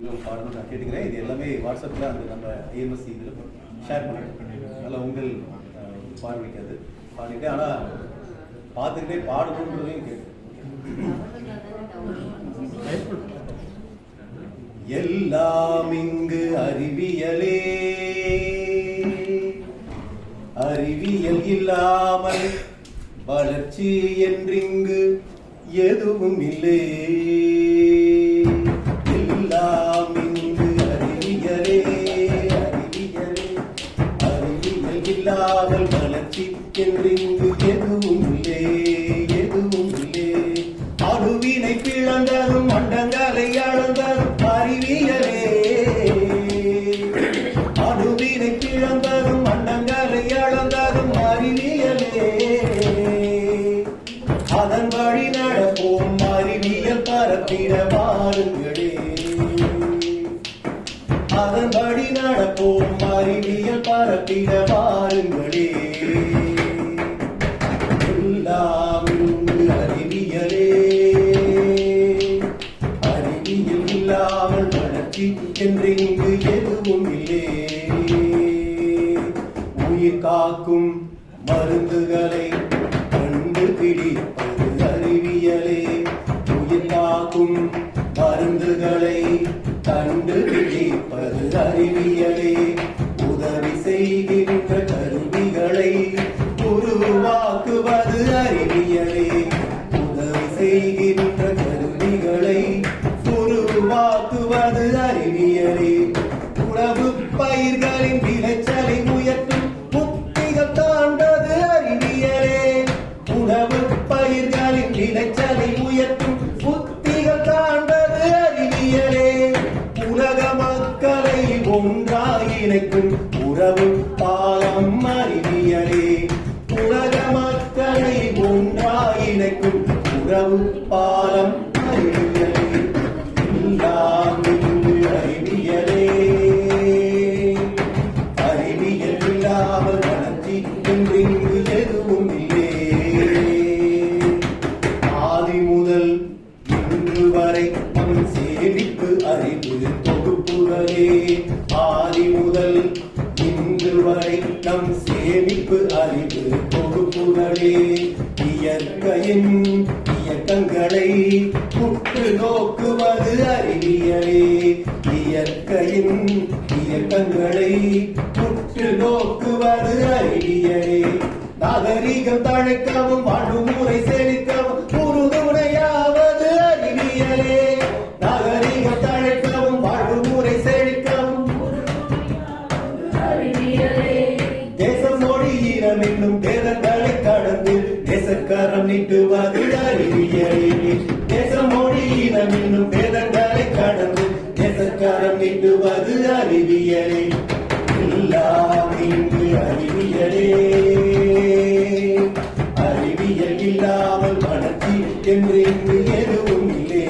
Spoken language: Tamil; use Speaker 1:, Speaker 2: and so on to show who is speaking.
Speaker 1: நீங்களும் பாடணும் நான் கேட்டுக்கிறேன். இது எல்லாமே வாட்ஸ்அப்பில் அந்த நம்ம ஐஎம்எஸ் இதில் ஷேர் பண்ணிட்டு அதனால் உங்கள் அஹ், பார்வைக்கு அது. பாடிட்டேன் ஆனால் பார்த்துக்கிட்டே பாடணுன்றதையும் கேட்டு எல்லாம் இங்கு அறிவியலே. அறிவியல் இல்லாமல் வளர்ச்சி என்றிங்கு எதுவும் இல்லை. அணுவினை பிளந்ததும் அண்டங்களை அளந்ததும் அறிவியலே அதன் வழி நடப்போம் அறிவியல் பரப்பிட வாருங்களே. அதன் வழி நடப்போம் அறிவியல் பரப்பிட வாருங்களே. அறிவியல் இல்லாமல் வளர்ச்சி என்று இங்கு எதுவும் இல்லை. உயிர் காக்கும் மருந்துகளை கண்டு பிடிப்பது அறிவியலே. உயிர் காக்கும் மருந்துகளை கண்டு பிடிப்பது அறிவியலே. உதவி செய்கின்ற ஒன்றாய் இணைக்கும் உறவு பாலம் அறிவியலே. உலக மக்களை ஒன்றாய் இணைக்கும் உறவு பாலம் தொகுப்புகளே ஆதி முதல் இன்று வரை நம் சேமிப்பு அறிவு தொகுப்புகளே இயற்கையின் இயக்கங்களை உற்று நோக்குவது அறிவியலே. இயற்கையின் இயக்கங்களை உற்று நோக்குவது அறிவியலே. நாகரீகம் தழைக்கவும் வாழ்வுமுறை செழிக்கவும் உறுதுணையாவது மொழி ஈரம் என்னும் வேதங்களை கடந்து தேசக்கரம் நீட்டுவது அறிவியலே தேசம் மொழி ஈரம் என்னும் வேதங்களை கடந்து தேசக்கரம் நீட்டுவது அறிவியலே எல்லாம் இங்கு அறிவியலே. அறிவியல் இல்லாமல் வளர்ச்சி என்று இங்கு எதுவும் இல்லை.